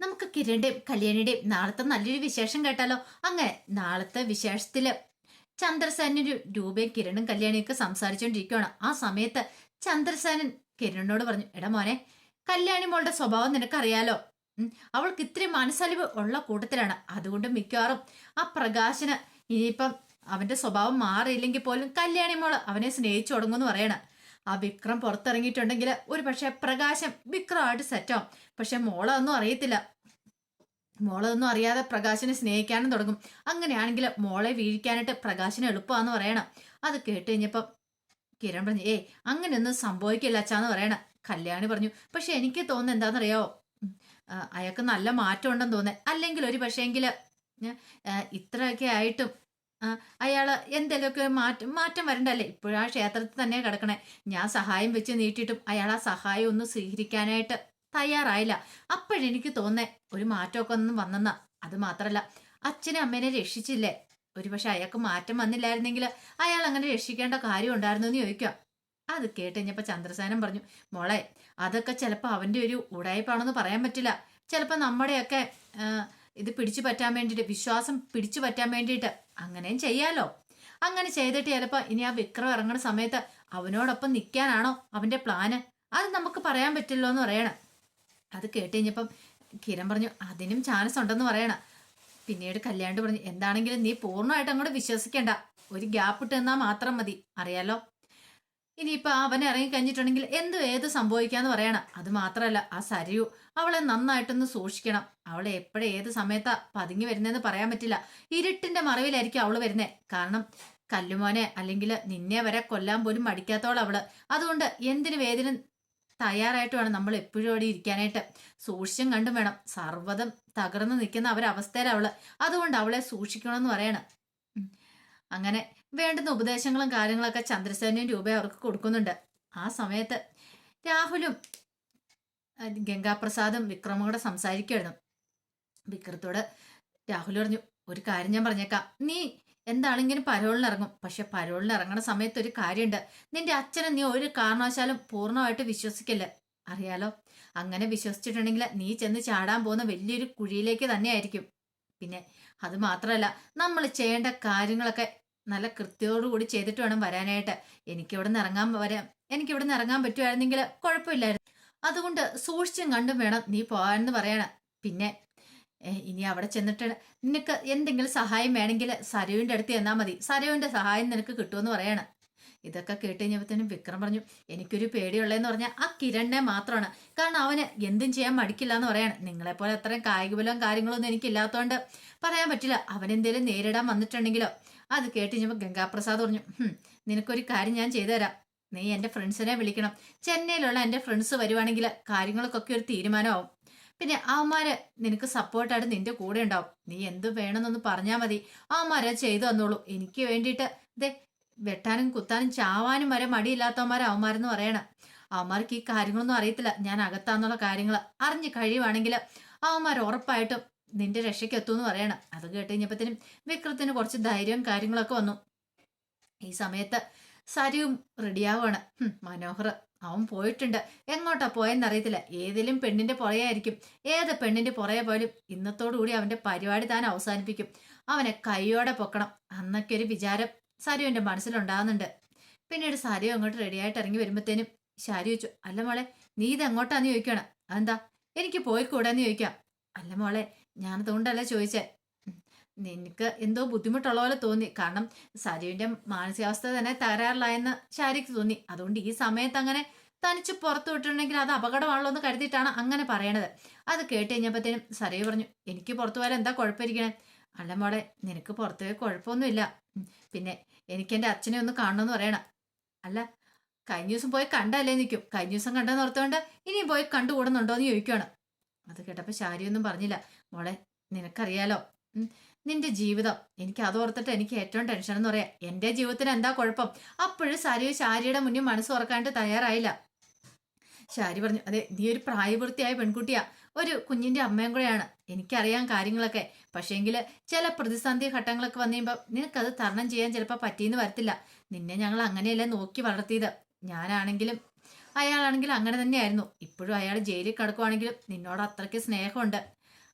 നമുക്ക് കിരണിന്റെയും കല്യാണിയുടെയും നാളത്തെ നല്ലൊരു വിശേഷം കേട്ടാലോ? അങ്ങനെ നാളത്തെ വിശേഷത്തിൽ ചന്ദ്രസേനൊരു രൂപയും കിരണും കല്യാണിയൊക്കെ സംസാരിച്ചുകൊണ്ടിരിക്കുകയാണ് ആ സമയത്ത് ചന്ദ്രസേനൻ കിരണിനോട് പറഞ്ഞു എടാ മോനെ കല്യാണി മോളുടെ സ്വഭാവം നിനക്കറിയാലോ? അവൾക്ക് ഇത്തിരി മനസ്സലിവ് ഉള്ള കൂട്ടത്തിലാണ്. അതുകൊണ്ട് മിക്കവാറും ആ പ്രകാശന് ഇനിയിപ്പം അവന്റെ സ്വഭാവം മാറിയില്ലെങ്കിൽ പോലും കല്യാണി മോൾ അവനെ സ്നേഹിച്ചു തുടങ്ങുമെന്ന് പറയണ. ആ വിക്രം പുറത്തിറങ്ങിയിട്ടുണ്ടെങ്കിൽ ഒരു പക്ഷെ പ്രകാശം വിക്രമായിട്ട് സെറ്റാവും പക്ഷെ മോളതൊന്നും അറിയത്തില്ല. മോളതൊന്നും അറിയാതെ പ്രകാശിനെ സ്നേഹിക്കാനും തുടങ്ങും. അങ്ങനെയാണെങ്കിൽ മോളെ വീഴിക്കാനായിട്ട് പ്രകാശിന് എളുപ്പമാണെന്ന് പറയണം. അത് കേട്ട് കഴിഞ്ഞപ്പം കിരൺ പറഞ്ഞു ഏയ് അങ്ങനെയൊന്നും സംഭവിക്കില്ല അച്ഛാന്ന് പറയണം. കല്യാണി പറഞ്ഞു പക്ഷെ എനിക്ക് തോന്നുന്നത് എന്താണെന്നറിയാവോ അയാൾക്ക് നല്ല മാറ്റം ഉണ്ടെന്ന് തോന്നുന്നത് അല്ലെങ്കിൽ ഒരു പക്ഷേങ്കിൽ ഇത്രയൊക്കെ ആയിട്ടും ആ, അയാൾ എന്തെങ്കിലുമൊക്കെ മാറ്റം മാറ്റം വരണ്ടല്ലേ? ഇപ്പോഴും ക്ഷേത്രത്തിൽ തന്നെ കിടക്കണേ. ഞാൻ സഹായം വെച്ച് നീട്ടിയിട്ടും അയാൾ ആ സഹായം ഒന്ന് സ്വീകരിക്കാനായിട്ട് തയ്യാറായില്ല. അപ്പോഴെനിക്ക് തോന്നേ ഒരു മാറ്റമൊക്കെ ഒന്നും വന്നെന്ന. അത് മാത്രല്ല അച്ഛനെ അമ്മേനെ രക്ഷിച്ചില്ലേ? ഒരു പക്ഷെ അയാൾക്ക് മാറ്റം വന്നില്ലായിരുന്നെങ്കിൽ അയാൾ അങ്ങനെ രക്ഷിക്കേണ്ട കാര്യം ഉണ്ടായിരുന്നു എന്ന് ചോദിക്കുക അത് കേട്ട് ചന്ദ്രസേനൻ പറഞ്ഞു മോളെ അതൊക്കെ ചിലപ്പോൾ അവന്റെ ഒരു ഉടായ്പാണെന്ന് പറയാൻ പറ്റില്ല. ചിലപ്പോൾ നമ്മുടെയൊക്കെ ഇത് പിടിച്ചു പറ്റാൻ വേണ്ടിയിട്ട് വിശ്വാസം പിടിച്ചു പറ്റാൻ വേണ്ടിയിട്ട് അങ്ങനെയും ചെയ്യാലോ? അങ്ങനെ ചെയ്തിട്ട് ചിലപ്പോൾ ഇനി ആ വിക്രം ഇറങ്ങുന്ന സമയത്ത് അവനോടൊപ്പം നിൽക്കാനാണോ അവന്റെ പ്ലാന് അത് നമുക്ക് പറയാൻ പറ്റില്ലോ എന്ന് പറയണം. അത് കേട്ട് കിരൺ പറഞ്ഞു അതിനും ചാൻസ് ഉണ്ടെന്ന് പറയണം. പിന്നീട് കല്യാണ്ട് പറഞ്ഞു എന്താണെങ്കിലും നീ പൂർണമായിട്ട് അങ്ങോട്ട് വിശ്വസിക്കേണ്ട. ഒരു ഗ്യാപ്പ് ഇട്ട് തന്നാൽ മാത്രം മതി. അറിയാലോ? ഇനിയിപ്പോ അവൻ ഇറങ്ങിക്കഴിഞ്ഞിട്ടുണ്ടെങ്കിൽ എന്ത് ഏത് സംഭവിക്കാന്ന് പറയണം. അത് മാത്രമല്ല ആ സരിയു അവളെ നന്നായിട്ടൊന്ന് സൂക്ഷിക്കണം. അവളെ എപ്പോഴും ഏത് സമയത്താ പതുങ്ങി വരുന്നതെന്ന് പറയാൻ പറ്റില്ല. ഇരുട്ടിന്റെ മറവിലായിരിക്കും അവൾ വരുന്നത് കാരണം കല്ലുമോനെ അല്ലെങ്കിൽ നിന്നെ വരെ കൊല്ലാൻ പോലും മടിക്കാത്തോളം അവൾ. അതുകൊണ്ട് എന്തിനു വേദന തയ്യാറായിട്ട് വേണം നമ്മൾ എപ്പോഴും അവിടെ ഇരിക്കാനായിട്ട്. സൂക്ഷ്യം കണ്ടും വേണം. സർവതം തകർന്നു നിൽക്കുന്ന അവരവസ്ഥയിലാണ് അവൾ. അതുകൊണ്ട് അവളെ സൂക്ഷിക്കണമെന്ന് പറയണം. അങ്ങനെ വേണ്ടുന്ന ഉപദേശങ്ങളും കാര്യങ്ങളൊക്കെ ചന്ദ്രസേനയും രൂപ അവർക്ക് കൊടുക്കുന്നുണ്ട്. ആ സമയത്ത് രാഹുലും ഗംഗാപ്രസാദും വിക്രമും കൂടെ സംസാരിക്കുമായിരുന്നു വിക്രത്തോട് രാഹുൽ പറഞ്ഞു ഒരു കാര്യം ഞാൻ പറഞ്ഞേക്കാം. നീ എന്താണെങ്കിലും പരോളിന് ഇറങ്ങും പക്ഷെ പരോളിന് സമയത്ത് ഒരു കാര്യമുണ്ട്. നിന്റെ അച്ഛനെ നീ ഒരു കാരണവശാലും പൂർണമായിട്ട് വിശ്വസിക്കില്ല. അറിയാലോ? അങ്ങനെ വിശ്വസിച്ചിട്ടുണ്ടെങ്കിൽ നീ ചെന്ന് ചാടാൻ പോകുന്ന വലിയൊരു കുഴിയിലേക്ക് തന്നെയായിരിക്കും. പിന്നെ അത് മാത്രമല്ല നമ്മൾ ചെയ്യേണ്ട കാര്യങ്ങളൊക്കെ നല്ല കൃത്യതയോടുകൂടി ചെയ്തിട്ട് വേണം വരാനായിട്ട്. എനിക്ക് ഇവിടെ നിന്ന് ഇറങ്ങാൻ വരാം എനിക്ക് ഇവിടെ നിന്ന് ഇറങ്ങാൻ പറ്റുമായിരുന്നെങ്കിൽ കുഴപ്പമില്ലായിരുന്നു. അതുകൊണ്ട് സൂക്ഷിച്ചും കണ്ടും വേണം നീ പോകാനെന്ന് പറയണം. പിന്നെ ഇനി അവിടെ ചെന്നിട്ട് നിനക്ക് എന്തെങ്കിലും സഹായം വേണമെങ്കിൽ സരുവിന്റെ അടുത്ത് ചെന്നാൽ മതി. സരുവിന്റെ സഹായം നിനക്ക് കിട്ടുമെന്ന് പറയണം. ഇതൊക്കെ കേട്ട് കഴിഞ്ഞപ്പോഴത്തേനും വിക്രം പറഞ്ഞു എനിക്കൊരു പേടിയുള്ളതെന്ന് പറഞ്ഞാൽ ആ കിരണിനെ മാത്രമാണ്. കാരണം അവന് എന്തും ചെയ്യാൻ മടിക്കില്ല എന്ന് പറയാണ്. നിങ്ങളെപ്പോലെ അത്രയും കായികബലവും കാര്യങ്ങളൊന്നും എനിക്കില്ലാത്തതുകൊണ്ട് പറയാൻ പറ്റില്ല. അവൻ എന്തേലും നേരിടാൻ വന്നിട്ടുണ്ടെങ്കിലോ? അത് കേട്ട് കഴിഞ്ഞപ്പോൾ ഗംഗാപ്രസാദ് പറഞ്ഞു "ഹും, നിനക്കൊരു കാര്യം ഞാൻ ചെയ്തുതരാം. നീ എന്റെ ഫ്രണ്ട്സിനെ വിളിക്കണം. ചെന്നൈയിലുള്ള എന്റെ ഫ്രണ്ട്സ് വരുവാണെങ്കിൽ കാര്യങ്ങൾക്കൊക്കെ ഒരു തീരുമാനമാവും. പിന്നെ അവന്മാര് നിനക്ക് സപ്പോർട്ടായിട്ട് നിന്റെ കൂടെ ഉണ്ടാവും. നീ എന്ത് വേണമെന്നൊന്ന് പറഞ്ഞാൽ മതി. അവന്മാരെ ചെയ്തു തന്നോളൂ. എനിക്ക് വേണ്ടിയിട്ട് ദേ വെട്ടാനും കുത്താനും ചാവാനും വരെ മടിയില്ലാത്തവന്മാരെ അവന്മാരെന്ന് പറയണം. അവന്മാർക്ക് ഈ കാര്യങ്ങളൊന്നും അറിയത്തില്ല. ഞാൻ അകത്താന്നുള്ള കാര്യങ്ങൾ അറിഞ്ഞ് കഴിയുവാണെങ്കിൽ അവന്മാർ ഉറപ്പായിട്ടും നിന്റെ രക്ഷയ്ക്ക് എത്തുമെന്ന് പറയണം. അത് കേട്ട് കഴിഞ്ഞപ്പോഴത്തേനും വിക്രത്തിന് കുറച്ച് ധൈര്യവും കാര്യങ്ങളൊക്കെ വന്നു. ഈ സമയത്ത് സരിയും റെഡിയാവാണ് മനോഹർ അവൻ പോയിട്ടുണ്ട്. എങ്ങോട്ടാ പോയെന്നറിയത്തില്ല ഏതെങ്കിലും പെണ്ണിന്റെ പുറയായിരിക്കും. ഏത് പെണ്ണിന്റെ പുറകെ പോലും ഇന്നത്തോടുകൂടി അവന്റെ പരിപാടി താൻ അവസാനിപ്പിക്കും. അവനെ കൈയോടെ പൊക്കണം. അന്നൊക്കെ ഒരു വിചാരം സരിയുവിന്റെ മനസ്സിലുണ്ടാകുന്നുണ്ട് പിന്നീട് സരു അങ്ങോട്ട് റെഡിയായിട്ട് ഇറങ്ങി വരുമ്പോഴത്തേനും ശാരി ചോദിച്ചു അല്ല മോളെ നീ ഇത് എങ്ങോട്ടാന്ന് ചോദിക്കണം അതെന്താ? എനിക്ക് പോയിക്കൂടാന്ന് ചോദിക്കാം. അല്ല മോളെ ഞാനതുകൊണ്ടല്ല ചോദിച്ചേ. നിനക്ക് എന്തോ ബുദ്ധിമുട്ടുള്ള പോലെ തോന്നി. കാരണം സരുവിന്റെ മാനസികാവസ്ഥ തന്നെ തകരാറിലായെന്ന് ശാരിക്ക് തോന്നി. അതുകൊണ്ട് ഈ സമയത്ത് അങ്ങനെ തനിച്ച് പുറത്തു വിട്ടിട്ടുണ്ടെങ്കിൽ അത് അപകടമാണല്ലോ എന്ന് കരുതിയിട്ടാണ് അങ്ങനെ പറയണത്. അത് കേട്ട് കഴിഞ്ഞപ്പോഴത്തേനും സരയു പറഞ്ഞു എനിക്ക് പുറത്തു പോയാൽ എന്താ കുഴപ്പമിരിക്കണേ? അല്ല മോളെ നിനക്ക് പുറത്തു പോയി കുഴപ്പമൊന്നുമില്ല. പിന്നെ എനിക്ക് എന്റെ അച്ഛനെ ഒന്ന് കാണണമെന്ന് പറയണം. അല്ല കഴിഞ്ഞ ദിവസം പോയി കണ്ടല്ലേ നിൽക്കും. കഴിഞ്ഞ ദിവസം കണ്ടെന്ന് ഓർത്തുകൊണ്ട് ഇനിയും പോയി കണ്ടുകൂടുന്നുണ്ടോ എന്ന് ചോദിക്കുകയാണ് അത് കേട്ടപ്പോൾ ശാരിയൊന്നും പറഞ്ഞില്ല. മോളെ നിനക്കറിയാലോ? നിന്റെ ജീവിതം എനിക്ക് അത് ഓർത്തിട്ട് എനിക്ക് ഏറ്റവും ടെൻഷൻ എന്ന് പറയാം. എന്റെ ജീവിതത്തിന് എന്താ കുഴപ്പം? അപ്പോഴും സാരിയോ ശാരിയുടെ മുന്നിൽ മനസ്സ് ഉറക്കാനായിട്ട് തയ്യാറായില്ല. ശാരി പറഞ്ഞു അതെ നീ ഒരു പ്രായപൂർത്തിയായ പെൺകുട്ടിയാ. ഒരു കുഞ്ഞിന്റെ അമ്മയും കൂടെയാണ്. എനിക്കറിയാം കാര്യങ്ങളൊക്കെ. പക്ഷേങ്കിൽ ചില പ്രതിസന്ധി ഘട്ടങ്ങളൊക്കെ വന്നു കഴിയുമ്പോൾ നിനക്കത് തരണം ചെയ്യാൻ ചിലപ്പോൾ പറ്റിയെന്ന് വരത്തില്ല. നിന്നെ ഞങ്ങൾ അങ്ങനെയല്ലേ നോക്കി വളർത്തിയത്. ഞാനാണെങ്കിലും അയാളാണെങ്കിലും അങ്ങനെ തന്നെയായിരുന്നു. ഇപ്പോഴും അയാൾ ജയിലിൽ കിടക്കുവാണെങ്കിലും നിന്നോട് അത്രയ്ക്ക് സ്നേഹമുണ്ട്.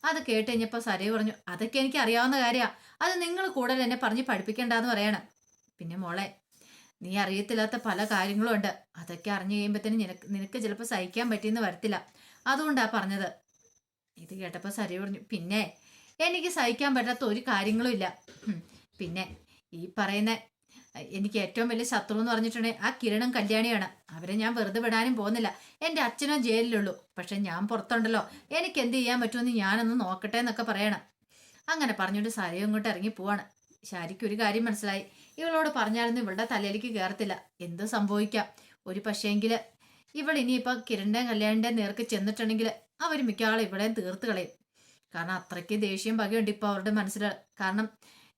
അത് കേട്ട് കഴിഞ്ഞപ്പോൾ സരയു പറഞ്ഞു അതൊക്കെ എനിക്ക് അറിയാവുന്ന കാര്യമാണ് അത് നിങ്ങൾ കൂടുതൽ എന്നെ പറഞ്ഞ് പഠിപ്പിക്കേണ്ടെന്ന് പറയണം. പിന്നെ മോളെ നീ അറിയത്തില്ലാത്ത പല കാര്യങ്ങളും ഉണ്ട്. അതൊക്കെ അറിഞ്ഞു കഴിയുമ്പോഴത്തേനും നിനക്ക് നിനക്ക് ചിലപ്പോൾ സഹിക്കാൻ പറ്റിയെന്ന് വരത്തില്ല. അതുകൊണ്ടാ പറഞ്ഞത്. ഇത് കേട്ടപ്പോൾ സരി പറഞ്ഞു പിന്നെ എനിക്ക് സഹിക്കാൻ പറ്റാത്ത ഒരു കാര്യങ്ങളും ഇല്ല. പിന്നെ ഈ പറയുന്ന എനിക്ക് ഏറ്റവും വലിയ ശത്രു എന്ന് പറഞ്ഞിട്ടുണ്ടെങ്കിൽ ആ കിരണും കല്യാണിയാണ്. അവരെ ഞാൻ വെറുതെ വിടാനും പോകുന്നില്ല. എന്റെ അച്ഛനോ ജയിലിലുള്ളൂ. പക്ഷെ ഞാൻ പുറത്തുണ്ടല്ലോ. എനിക്ക് എന്ത് ചെയ്യാൻ പറ്റുമെന്ന് ഞാനൊന്ന് നോക്കട്ടെ എന്നൊക്കെ പറയണം. അങ്ങനെ പറഞ്ഞുകൊണ്ട് സാരിയും ഇങ്ങോട്ട് ഇറങ്ങി പോവാണ്. ശാരിക്ക് ഒരു കാര്യം മനസ്സിലായി. ഇവളോട് പറഞ്ഞാലൊന്നും ഇവളുടെ തലയിലേക്ക് കയറത്തില്ല എന്ത് സംഭവിക്കാം? ഒരു പക്ഷേങ്കിൽ ഇവൾ ഇനിയിപ്പോൾ കിരണിന്റെ കല്യാണിന്റെ നേർക്ക് ചെന്നിട്ടുണ്ടെങ്കിൽ അവർ മിക്കവാളും ഇവളെയും തീർത്ത് കളയും. കാരണം അത്രയ്ക്ക് ദേഷ്യം പകയുണ്ട് ഇപ്പോൾ അവരുടെ മനസ്സിൽ കാരണം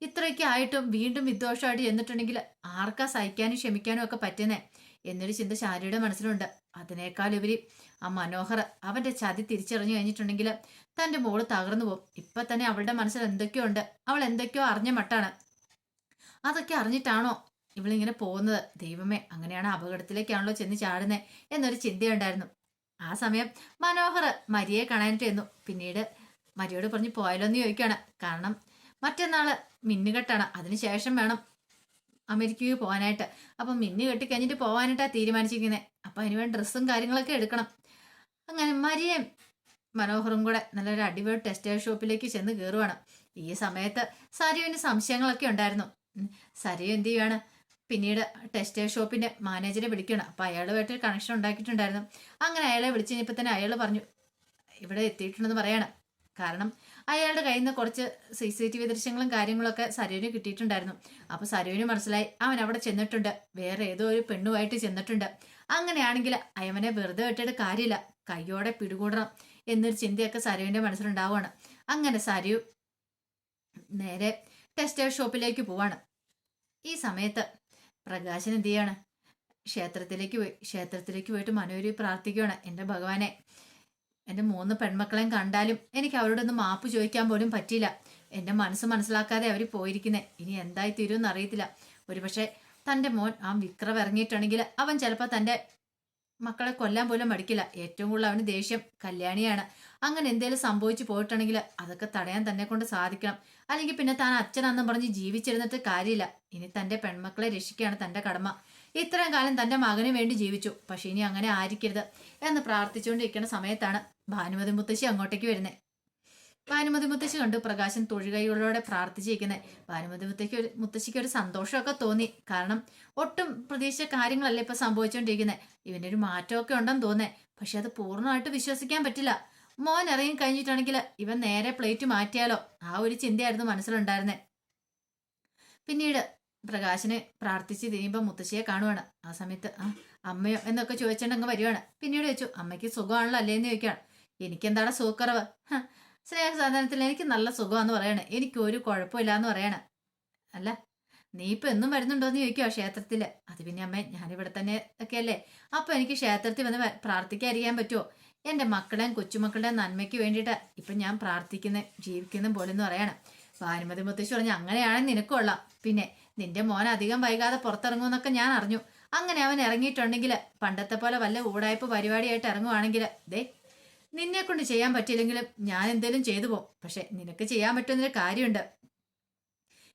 ഇത്രയൊക്കെ ആയിട്ടും വീണ്ടും വിദ്വേഷമായിട്ട് ചെന്നിട്ടുണ്ടെങ്കിൽ ആർക്കാ സഹിക്കാനും ക്ഷമിക്കാനും ഒക്കെ പറ്റുന്നേ? എന്നൊരു ചിന്ത ശാരിയുടെ മനസ്സിലുണ്ട്. അതിനേക്കാൾ ഉപരി ആ മനോഹർ അവന്റെ ചതി തിരിച്ചറിഞ്ഞു കഴിഞ്ഞിട്ടുണ്ടെങ്കിൽ തന്റെ മോൾ തകർന്നു പോകും. ഇപ്പൊ തന്നെ അവളുടെ മനസ്സിൽ എന്തൊക്കെയോ ഉണ്ട് അവൾ എന്തൊക്കെയോ അറിഞ്ഞ മട്ടാണ്. അതൊക്കെ അറിഞ്ഞിട്ടാണോ ഇവളിങ്ങനെ പോകുന്നത്? ദൈവമേ അങ്ങനെയാണ് അപകടത്തിലേക്കാണല്ലോ ചെന്ന് ചാടുന്നത് എന്നൊരു ചിന്തയുണ്ടായിരുന്നു. ആ സമയം മനോഹർ മരിയെ കാണാനായിട്ട് ചെന്നു. പിന്നീട് മരിയോട് പറഞ്ഞ് പോയാലോ എന്ന് ചോദിക്കുകയാണ്. കാരണം മറ്റന്നാൾ മിന്നുകെട്ടാണ് അതിനുശേഷം വേണം അമേരിക്കയിൽ പോകാനായിട്ട് അപ്പം മിന്നു കെട്ടി കഴിഞ്ഞിട്ട് പോകാനായിട്ടാണ് തീരുമാനിച്ചിരിക്കുന്നത് അപ്പം അതിന് വേണ്ടി ഡ്രസ്സും കാര്യങ്ങളൊക്കെ എടുക്കണം. അങ്ങനെ മരിയയും മനോഹറും കൂടെ നല്ലൊരു അടിപൊളി ടെക്സ്റ്റൈൽ ഷോപ്പിലേക്ക് ചെന്ന് കയറുവാണ് ഈ സമയത്ത് സരിയുവിന് സംശയങ്ങളൊക്കെ ഉണ്ടായിരുന്നു. സരിയു എന്ത് ചെയ്യുവാണ്? പിന്നീട് ടെക്സ്റ്റൈൽ ഷോപ്പിന്റെ മാനേജറെ വിളിക്കണം അപ്പം അയാളുമായിട്ട് കണക്ഷൻ ഉണ്ടാക്കിയിട്ടുണ്ടായിരുന്നു. അങ്ങനെ അയാളെ വിളിച്ചു കഴിഞ്ഞപ്പോൾ തന്നെ അയാൾ പറഞ്ഞു ഇവിടെ എത്തിയിട്ടുണ്ടെന്ന് പറയണം. കാരണം അയാളുടെ കയ്യിൽ നിന്ന് കുറച്ച് സി സി ടി വി ദൃശ്യങ്ങളും കാര്യങ്ങളൊക്കെ സരുവിന് കിട്ടിയിട്ടുണ്ടായിരുന്നു. അപ്പോൾ സരുവിന് മനസ്സിലായി അവൻ അവിടെ ചെന്നിട്ടുണ്ട്. വേറെ ഏതോ ഒരു പെണ്ണുമായിട്ട് ചെന്നിട്ടുണ്ട്. അങ്ങനെയാണെങ്കിൽ അയവനെ വെറുതെ വിട്ടിട്ട് കാര്യമില്ല. കയ്യോടെ പിടികൂടണം എന്നൊരു ചിന്തയൊക്കെ സരുവിന്റെ മനസ്സിലുണ്ടാവുകയാണ്. അങ്ങനെ സരു നേരെ ടെക്സ്റ്റൈൽ ഷോപ്പിലേക്ക് പോവാണ്. ഈ സമയത്ത് പ്രകാശൻ എന്ത് ചെയ്യാണ്? ക്ഷേത്രത്തിലേക്ക് പോയി. ക്ഷേത്രത്തിലേക്ക് പോയിട്ട് മനോരി പ്രാർത്ഥിക്കുകയാണ്. എന്റെ ഭഗവാനെ എന്റെ മൂന്ന് പെൺമക്കളെയും കണ്ടാലും എനിക്ക് അവരോടൊന്നും മാപ്പ് ചോദിക്കാൻ പോലും പറ്റിയില്ല. എന്റെ മനസ്സ് മനസ്സിലാക്കാതെ അവർ പോയിരിക്കുന്നേ. ഇനി എന്തായി തീരുമെന്ന് അറിയത്തില്ല. ഒരുപക്ഷെ തന്റെ മോൻ ആ വിക്രം ഇറങ്ങിയിട്ടുണ്ടെങ്കിൽ അവൻ ചിലപ്പോൾ തന്റെ മക്കളെ കൊല്ലാൻ പോലും മടിക്കില്ല. ഏറ്റവും കൂടുതൽ അവന് ദേഷ്യം കല്യാണിയാണ്. അങ്ങനെ എന്തേലും സംഭവിച്ചു പോയിട്ടുണ്ടെങ്കിൽ അതൊക്കെ തടയാൻ തന്നെ കൊണ്ട് സാധിക്കണം. അല്ലെങ്കിൽ പിന്നെ താൻ അച്ഛനാന്നും പറഞ്ഞ് ജീവിച്ചിരുന്നിട്ട് കാര്യമില്ല. ഇനി തന്റെ പെൺമക്കളെ രക്ഷിക്കുകയാണ് തന്റെ കടമ. ഇത്രയും കാലം തന്റെ മകന് വേണ്ടി ജീവിച്ചു. പക്ഷെ ഇനി അങ്ങനെ ആയിരിക്കരുത് എന്ന് പ്രാർത്ഥിച്ചുകൊണ്ടിരിക്കുന്ന സമയത്താണ് ഭാനുമതി മുത്തശ്ശി അങ്ങോട്ടേക്ക് വരുന്നത് ഭാനുമതി മുത്തശ്ശി കണ്ടു. പ്രകാശൻ തൊഴുകൈകളോടെ പ്രാർത്ഥിച്ചിരിക്കുന്നത് ഭാനുമതി മുത്തശ്ശിക്ക് ഒരു മുത്തശ്ശിക്ക് ഒരു സന്തോഷമൊക്കെ തോന്നി. കാരണം ഒട്ടും പ്രതീക്ഷിച്ച കാര്യങ്ങളല്ലേ ഇപ്പൊ സംഭവിച്ചുകൊണ്ടിരിക്കുന്നത് ഇവന്റെ ഒരു മാറ്റമൊക്കെ ഉണ്ടെന്ന് തോന്നേ പക്ഷെ അത് പൂർണമായിട്ട് വിശ്വസിക്കാൻ പറ്റില്ല. മോൻ ഇറങ്ങി കഴിഞ്ഞിട്ടാണെങ്കിൽ ഇവൻ നേരെ പ്ലേറ്റ് മാറ്റിയാലോ? ആ ഒരു ചിന്തയായിരുന്നു മനസ്സിലുണ്ടായിരുന്നേ. പിന്നീട് പ്രകാശനെ പ്രാർത്ഥിച്ച് തിരിയുമ്പോൾ മുത്തശ്ശിയെ കാണുവാണ്. ആ സമയത്ത് ആ അമ്മയോ? എന്നൊക്കെ ചോദിച്ചിട്ടുണ്ടെങ്കിൽ വരുവാണ്. പിന്നീട് ചോദിച്ചു അമ്മയ്ക്ക് സുഖമാണല്ലോ അല്ലേന്ന് ചോദിക്കുകയാണ് എനിക്കെന്താണ് സുഖക്കുറവ്? സ്നേഹസാധനത്തിൽ എനിക്ക് നല്ല സുഖമാന്ന് പറയണേ. എനിക്ക് ഒരു കുഴപ്പമില്ല എന്ന് പറയണേ. അല്ല നീ ഇപ്പൊ എന്നും വരുന്നുണ്ടോന്ന് ചോദിക്കുവോ ക്ഷേത്രത്തിൽ അത് പിന്നെ അമ്മേ ഞാനിവിടെ തന്നെ ഒക്കെ അല്ലേ അപ്പൊ എനിക്ക് ക്ഷേത്രത്തിൽ വന്ന് പ്രാർത്ഥിക്കാതിരിക്കാൻ പറ്റുമോ എന്റെ മക്കളെയും കൊച്ചുമക്കളുടെയും നന്മയ്ക്ക് വേണ്ടിയിട്ട് ഇപ്പൊ ഞാൻ പ്രാർത്ഥിക്കുന്ന ജീവിക്കുന്ന പോലെ എന്ന് പറയണം. ഭാനുമതി മുത്തശ്ശി പറഞ്ഞു അങ്ങനെയാണെങ്കിൽ നിനക്കുള്ള പിന്നെ നിന്റെ മോൻ അധികം വൈകാതെ പുറത്തിറങ്ങുമെന്നൊക്കെ ഞാൻ അറിഞ്ഞു. അങ്ങനെ അവൻ ഇറങ്ങിയിട്ടുണ്ടെങ്കിൽ പണ്ടത്തെ പോലെ വല്ല ഊടായ്പ പരിപാടിയായിട്ട് ഇറങ്ങുവാണെങ്കിൽ ദേ നിന്നെ കൊണ്ട് ചെയ്യാൻ പറ്റിയില്ലെങ്കിലും ഞാൻ എന്തേലും ചെയ്തു പോകും പക്ഷെ നിനക്ക് ചെയ്യാൻ പറ്റുന്നൊരു കാര്യമുണ്ട്.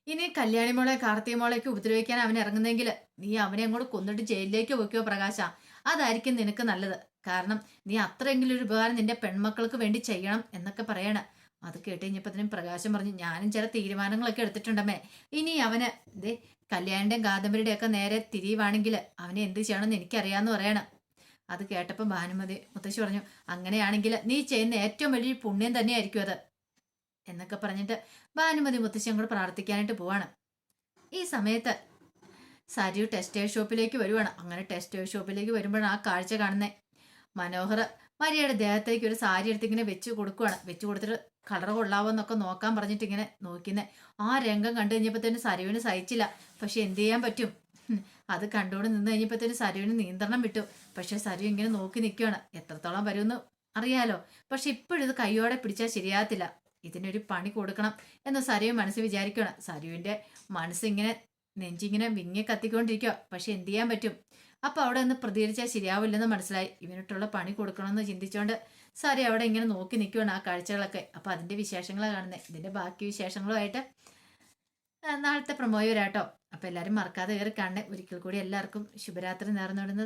ഇനി കല്യാണി മോളെ കാർത്തിക മോളേക്ക് ഉപദ്രവിക്കാൻ അവൻ ഇറങ്ങുന്നെങ്കിൽ നീ അവനെ അങ്ങോട്ട് കൊന്നിട്ട് ജയിലിലേക്ക് പോയിക്കോ പ്രകാശ. അതായിരിക്കും നിനക്ക് നല്ലത്. കാരണം നീ അത്രയെങ്കിലും ഒരു ഉപകാരം നിന്റെ പെൺമക്കൾക്ക് വേണ്ടി ചെയ്യണം എന്നൊക്കെ പറയണ. അത് കേട്ട് കഴിഞ്ഞപ്പത്തിനും പ്രകാശം പറഞ്ഞു ഞാനും ചില തീരുമാനങ്ങളൊക്കെ എടുത്തിട്ടുണ്ടമ്മേ. ഇനി അവന് ദേ കല്യാണിന്റെയും കാദംബരിയുടെ ഒക്കെ നേരെ തിരിയുവാണെങ്കിൽ അവനെ എന്ത് ചെയ്യണമെന്ന് എനിക്കറിയാന്ന് പറയണം. അത് കേട്ടപ്പോൾ ഭാനുമതി മുത്തശ്ശി പറഞ്ഞു അങ്ങനെയാണെങ്കിൽ നീ ചെയ്യുന്ന ഏറ്റവും വലിയ പുണ്യം തന്നെയായിരിക്കും അത്. എന്നൊക്കെ പറഞ്ഞിട്ട് ഭാനുമതി മുത്തശ്ശി അങ്ങോട്ട് പ്രാർത്ഥിക്കാനായിട്ട് പോവാണ്. ഈ സമയത്ത് സരിയു ടെക്സ്റ്റൈൽ ഷോപ്പിലേക്ക് വരുവാണ്. അങ്ങനെ ടെക്സ്റ്റൈൽ ഷോപ്പിലേക്ക് വരുമ്പോഴാണ് ആ കാഴ്ച കാണുന്നത് മനോഹർ മരിയയുടെ ദേഹത്തേക്ക് ഒരു സാരി എടുത്ത് ഇങ്ങനെ വെച്ച് കൊടുക്കുവാണ്. വെച്ച് കൊടുത്തിട്ട് കളർ കൊള്ളാവെന്നൊക്കെ നോക്കാൻ പറഞ്ഞിട്ട് ഇങ്ങനെ നോക്കുന്നത് ആ രംഗം കണ്ടു കഴിഞ്ഞപ്പോൾ തന്നെ സരുവിന് സഹിച്ചില്ല. പക്ഷെ എന്ത് ചെയ്യാൻ പറ്റും? അത് കണ്ടുകൊണ്ട് നിന്ന് കഴിഞ്ഞപ്പോഴത്തേന് സരുവിന് നിയന്ത്രണം വിട്ടു. പക്ഷെ സരു ഇങ്ങനെ നോക്കി നിൽക്കുകയാണ്. എത്രത്തോളം വരുമെന്ന് അറിയാലോ. പക്ഷെ ഇപ്പോഴിത് കൈയോടെ പിടിച്ചാൽ ശരിയാകത്തില്ല. ഇതിനൊരു പണി കൊടുക്കണം എന്ന് സരുവ് മനസ്സ് വിചാരിക്കുകയാണ്. സരുവിന്റെ മനസ്സിങ്ങനെ നെഞ്ചിങ്ങനെ വിങ്ങി കത്തിക്കൊണ്ടിരിക്കുക. പക്ഷെ എന്ത് ചെയ്യാൻ പറ്റും? അപ്പോൾ അവിടെ ഒന്ന് പ്രതികരിച്ചാൽ ശരിയാവില്ലെന്ന് മനസ്സിലായി. ഇവനിട്ടുള്ള പണി കൊടുക്കണമെന്ന് ചിന്തിച്ചുകൊണ്ട് സാരി അവിടെ ഇങ്ങനെ നോക്കി നിൽക്കുകയാണ് ആ കാഴ്ചകളൊക്കെ. അപ്പോൾ അതിന്റെ വിശേഷങ്ങളാണ് കാണുന്നത്. ഇതിന്റെ ബാക്കി വിശേഷങ്ങളുമായിട്ട് നാളത്തെ പ്രമോയോ വരാട്ടോ അപ്പൊ എല്ലാരും മറക്കാതെ കയറി കാണണേ. ഒരിക്കൽ കൂടി എല്ലാവർക്കും ശുഭരാത്രി നേർന്നുവിടുന്ന